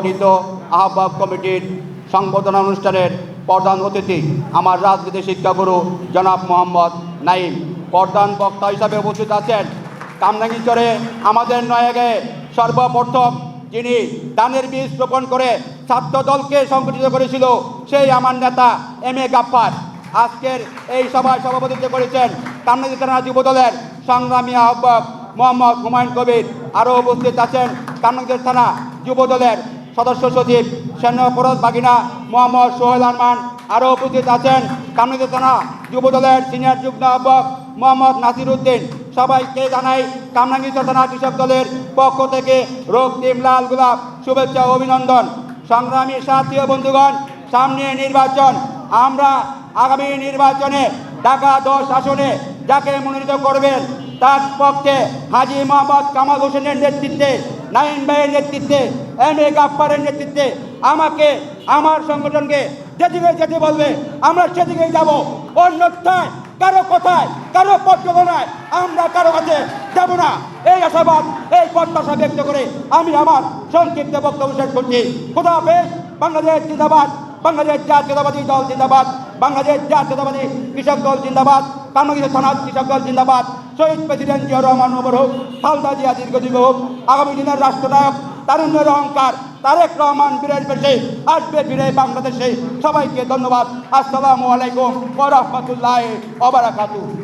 গঠিত আহ্বায়ক কমিটির সংবর্ধনা অনুষ্ঠানের প্রধান অতিথি, আমার রাজনীতি শিক্ষাগুরু জনাব মোহাম্মদ নাইম প্রধান বক্তা হিসাবে উপস্থিত আছেন কামরাঙ্গিচরে আমাদের নয়াগে সর্বপ্রথম যিনি দানের বীজ রোপণ করে ছাত্র দলকে সংগঠিত করেছিল, সেই আমার নেতা এম এ গাফার আজকের এই সভায় সভাপতিত্ব করেছেন কামরাঙ্গি থানা যুব দলের সংগ্রামী আহ্বায়ক মোহাম্মদ হুমায়ুন কবির। আরও উপস্থিত আছেন কামরাঙ্গি থানা যুব দলের সদস্য সচিব সৈন্য সেন্যপরত বাগিনা মোহাম্মদ সোহেল আরমান আরও উপস্থিত আছেন কামরাঙ্গি থানা যুব দলের সিনিয়র যুগ্ম আহ্বায়ক মোহাম্মদ নাসির উদ্দিন। সবাইকে জানাই কামরাঙ্গি থানা কৃষক দলের পক্ষ থেকে রোগ রক্তিম লাল গোলাপ শুভেচ্ছা অভিনন্দন। সংগ্রামী সাথী বন্ধুগণ, সামনে নির্বাচন। আমরা আগামী নির্বাচনে ঢাকা দশ আসনে যাকে মনোনীত করবেন, তার পক্ষে হাজি মোহাম্মদ কামাল হোসেনের নেতৃত্বে নাইন ভাইয়ের নেতৃত্বে এম এ গাফারের নেতৃত্বে আমাকে, আমার সংগঠনকে যেদিকে যেতে বলবে, আমরা সেদিকেই যাব। অন্যথায়, কারও কোথায়, কারও পর্যটনায় আমরা কারও কাছে যাব না। এই আশাবাদ, এই প্রত্যাশা ব্যক্ত করে আমি আমার সংক্ষিপ্ত বক্তব্য শেষ করছি। খোদা হাফেজ, বাংলাদেশ জিন্দাবাদ, বাংলাদেশ জাতীয়তাবাদী দল জিন্দাবাদ, বাংলাদেশ জাতীয়তাবাদী কৃষক দল জিন্দাবাদ। বাংলাদেশ থানা কৃষকদল জিন্দাবাদ। শহীদ প্রেসিডেন্ট জিয়া রহমান ওমর হোক খালদা জিয়া দীর্ঘজীব হোক, আগামী দিনের রাষ্ট্রনায়ক তারুণ্যের অহংকার, তারেক রহমান বীরের পেশে আসবে ফিরে বাংলাদেশে। সবাইকে ধন্যবাদ। আসসালামু আলাইকুম ওরহমতুল্লাহ বারাকাতুহু।